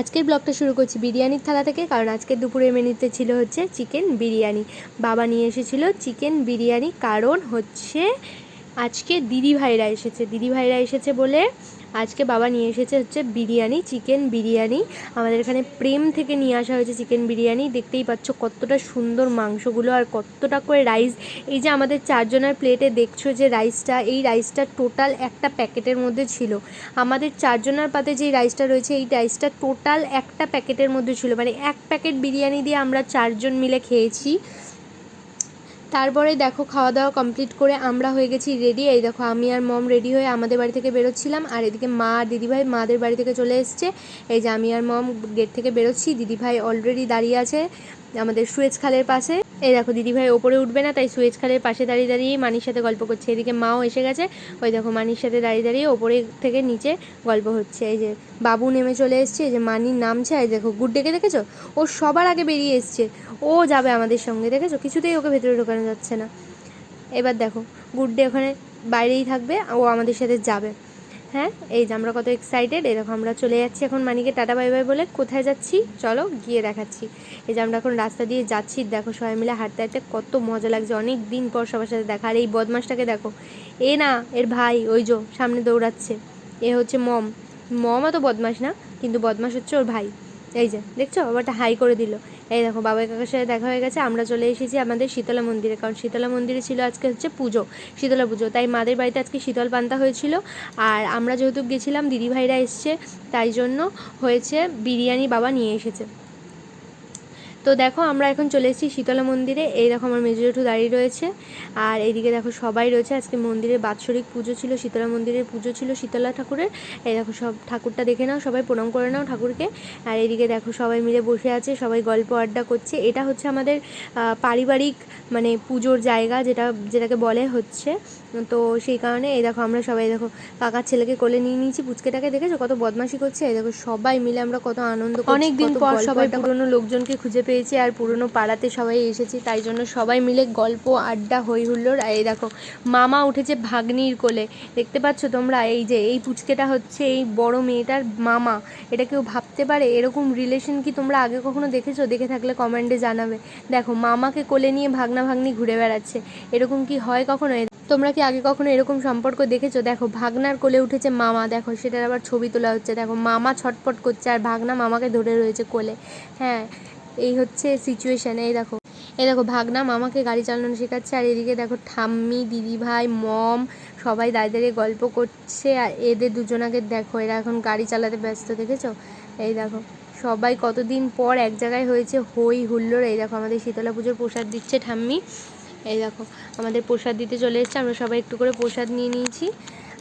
আজকের ব্লগটা শুরু করছি বিরিয়ানির থালা থেকে, কারণ আজকের দুপুরের মেনুতে ছিল হচ্ছে চিকেন বিরিয়ানি। বাবা নিয়ে এসেছিল চিকেন বিরিয়ানি, কারণ হচ্ছে আজকে দিদিভাইরা এসেছে। দিদিভাইরা এসেছে বলে আজকে বাবা নিয়ে এসেছে হচ্ছে বিরিয়ানি, চিকেন বিরিয়ানি। আমাদের এখানে প্রেম থেকে নিয়ে আসা হয়েছে চিকেন বিরিয়ানি। দেখতেই পাচ্ছ কতটা সুন্দর মাংসগুলো আর কতটা করে রাইস এই যে আমাদের চারজনের প্লেটে দেখছ যে রাইসটা এই রাইসটা টোটাল একটা প্যাকেটের মধ্যে ছিল। আমাদের চারজনের পাতে যে রাইসটা রয়েছে, এই রাইসটা টোটাল একটা প্যাকেটের মধ্যে ছিল। মানে এক প্যাকেট বিরিয়ানি দিয়ে আমরা চারজন মিলে খেয়েছি। তারপরে দেখো খাওয়া দাওয়া কমপ্লিট করে আমরা হয়ে গেছি রেডি এই দেখো আমি আর মম রেডি হয়ে আমাদের বাড়ি থেকে বেরোচ্ছিলাম আর এদিকে মা আর দিদিভাই মাদের বাড়ি থেকে চলে এসছে। এই যে আমি আর মম গেট থেকে বেরোচ্ছি, দিদিভাই অলরেডি দাঁড়িয়ে আছে। আমাদের সুয়েজ খালের পাশে। এই দেখো, দিদিভাই ওপরে উঠবে না, তাই সুয়েজ খালের পাশে দাঁড়িয়ে দাঁড়িয়ে মানির সাথে গল্প করছে। এদিকে মাও এসে গেছে, ওই দেখো মানির সাথে দাঁড়িয়ে দাঁড়িয়ে ওপরে থেকে নিচে গল্প হচ্ছে। এই যে বাবু নেমে চলে এসছে, এই যে মানির নামছে, এই দেখো গুড ডেকে দেখেছ? ও সবার আগে বেরিয়ে এসছে। ও যাবে আমাদের সঙ্গে, দেখেছ? কিছুতেই ওকে ভেতরে ঢোকানো যাচ্ছে না। এবার দেখো গুড্ডে ওখানে বাইরেই থাকবে, ও আমাদের সাথে যাবে। হ্যাঁ এই যে আমরা কত এক্সাইটেড এরকম আমরা চলে যাচ্ছি এখন মানিকে টাটা বাই বাই বলে কোথায় যাচ্ছি? চলো গিয়ে দেখাচ্ছি। এই যে আমরা এখন রাস্তা দিয়ে যাচ্ছি, দেখো সবাই মিলে হাঁটতে হাঁটতে কত মজা লাগছে। অনেক দিন পর সবার সাথে দেখা। আর এই বদমাসটাকে দেখো, এ না, এর ভাই, ওই যো সামনে দৌড়াচ্ছে। এ হচ্ছে মম। মম অত বদমাস না, কিন্তু বদমাস হচ্ছে ওর ভাই। এই যে, দেখছ? বাবাটা হাই করে দিল। এই দেখো, বাবাই কাকার সাথে দেখা হয়ে গেছে, আমরা চলে এসেছি আমাদের শীতলা মন্দিরে, কারণ শীতলা মন্দিরে ছিল আজকে হচ্ছে পুজো, শীতলা পুজো। তাই মাদের বাড়িতে আজকে শীতল পান্তা হয়েছিল। আর আমরা যেহেতু গেছিলাম, দিদিভাইরা এসছে, তাই জন্য হয়েছে বিরিয়ানি বাবা নিয়ে এসেছে। তো দেখো আমরা এখন চলে এসেছি শীতলা মন্দিরে। এই দেখো আমার মেজো জেঠু দাঁড়িয়ে রয়েছে। আর এইদিকে দেখো সবাই রয়েছে। আজকে মন্দিরে বাৎসরিক পুজো ছিল শীতলা মন্দিরের পুজো ছিল শীতলা ঠাকুরের। এই দেখো সব ঠাকুরটা দেখে নাও সবাই প্রণাম করে নাও ঠাকুরকে। আর এইদিকে দেখো সবাই মিলে বসে আছে সবাই গল্প আড্ডা করছে। এটা হচ্ছে আমাদের পারিবারিক মানে পুজোর জায়গা যেটা যেটাকে বলে হচ্ছে। তো সেই কারণে এই দেখো আমরা সবাই দেখো কাকার ছেলেকে কোলে নিয়ে নিয়েছি। পুচকেটাকে দেখেছ? কত বদমাশি করছে। এই দেখো সবাই মিলে আমরা কত আনন্দ অনেক দিন পর সবাই পুরনো লোকজনকে খুঁজে পেয়েছি আর পুরনো পাড়াতে সবাই এসেছি, তাই জন্য সবাই মিলে গল্প, আড্ডা হই হুল্লোড় আর এই দেখো, মামা উঠেছে ভাগ্নির কোলে। দেখতে পাচ্ছ তোমরা? এই যে, এই পুচকেটা হচ্ছে এই বড় মেয়েটার মামা। এটা কেউ ভাবতে পারে? এরকম রিলেশন কি তোমরা আগে কখনো দেখেছ? দেখে থাকলে কমেন্টে জানাবে। দেখো, মামাকে কোলে নিয়ে ভাগনা ভাগ্নি ঘুরে বেড়াচ্ছে। এরকম কি হয় কখনো? তোমরা কি আগে কখনো এরকম সম্পর্ক দেখেছ? দেখো, ভাগনার কোলে উঠেছে মামা। দেখো, সেটার আবার ছবি তোলা হচ্ছে। দেখো, মামা ছটপট করছে আর ভাগনা মামাকে ধরে রয়েছে কোলে। হ্যাঁ এই হচ্ছে সিচুয়েশান এই দেখো এই দেখো, ভাগনা মামাকে গাড়ি চালানো শেখাচ্ছে, আর এদিকে দেখো ঠাম্মি, দিদিভাই, মম সবাই দাঁড়িয়ে দাঁড়িয়ে গল্প করছে, আর এদের দুজনাকে দেখো, এরা এখন গাড়ি চালাতে ব্যস্ত, দেখেছ? এই দেখো, সবাই কতদিন পর এক জায়গায় হয়েছে, হই হুল্লোড়, এই দেখো, আমাদের শীতলা পুজোর প্রসাদ দিচ্ছে ঠাম্মি, এই দেখো, আমাদের প্রসাদ দিতে চলে এসেছে, আমরা সবাই একটু করে প্রসাদ নিয়ে নিয়েছি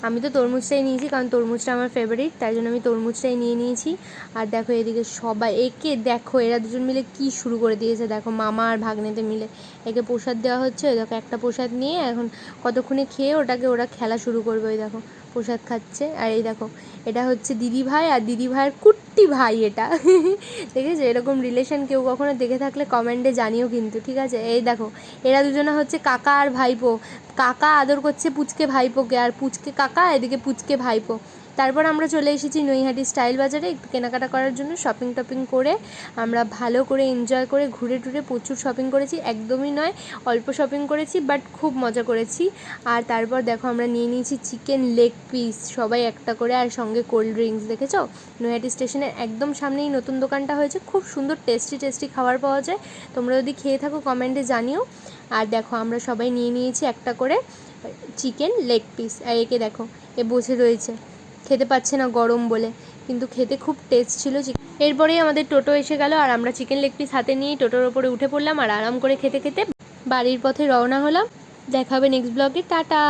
আমি তো তরমুজটাই নিয়েছি, কারণ তরমুজটা আমার ফেভারিট তাই জন্য আমি তরমুজটাই নিয়ে নিয়েছি। আর দেখো এদিকে সবাই, একে দেখো, এরা দুজন মিলে কি শুরু করে দিয়েছে। দেখো মামা আর ভাগ্নেতে মিলে একে প্রসাদ দেওয়া হচ্ছে, ওই দেখো একটা প্রসাদ নিয়ে এখন কতক্ষণে খেয়ে ওটাকে ওরা খেলা শুরু করবে, ওই দেখো প্রসাদ খাচ্ছে। আর এই দেখো, এটা হচ্ছে দিদি ভাই আর দিদি ভাইয়ের কুট্টি ভাই এটা। দেখেছ এরকম রিলেশন কেউ কখনো দেখে থাকলে কমেন্টে জানিও কিন্তু, ঠিক আছে? এই দেখো, এরা দুজনে হচ্ছে কাকা আর ভাইপো। কাকা আদর করছে পুচকে ভাইপোকে, আর পুচকে, কাকা এদিকে পুচকে ভাইপো। তারপর আমরা চলে এসেছি নৈহাটি স্টাইল বাজারে একটু কেনাকাটা করার জন্য শপিং টপিং করে। আমরা ভালো করে এনজয় করে ঘুরে টুরে প্রচুর শপিং করেছি, একদমই নয়, অল্প শপিং করেছি বাট খুব মজা করেছি। আর তারপর দেখো আমরা নিয়ে নিয়েছি চিকেন লেগ পিস সবাই একটা করে আর সঙ্গে কোল্ড ড্রিঙ্কস দেখেছ? নৈহাটি স্টেশনের একদম সামনেই নতুন দোকানটা হয়েছে, খুব সুন্দর টেস্টি টেস্টি খাবার পাওয়া যায়। তোমরা যদি খেয়ে থাকো কমেন্টে জানিও। আর দেখো আমরা সবাই নিয়ে নিয়েছি একটা করে চিকেন লেগ পিস আর একে দেখো, এ বসে রয়েছে। খেতে পাচ্ছে না গরম বলে। কিন্তু খেতে খুব টেস্ট ছিল এরপরেই আমাদের টোটো এসে গেল আর আমরা চিকেন লেগ পিস হাতে নিয়ে টোটোর ওপরে উঠে পড়লাম আর আরাম করে খেতে খেতে বাড়ির পথে রওনা হলাম। দেখা হবে নেক্সট ব্লগে টাটা!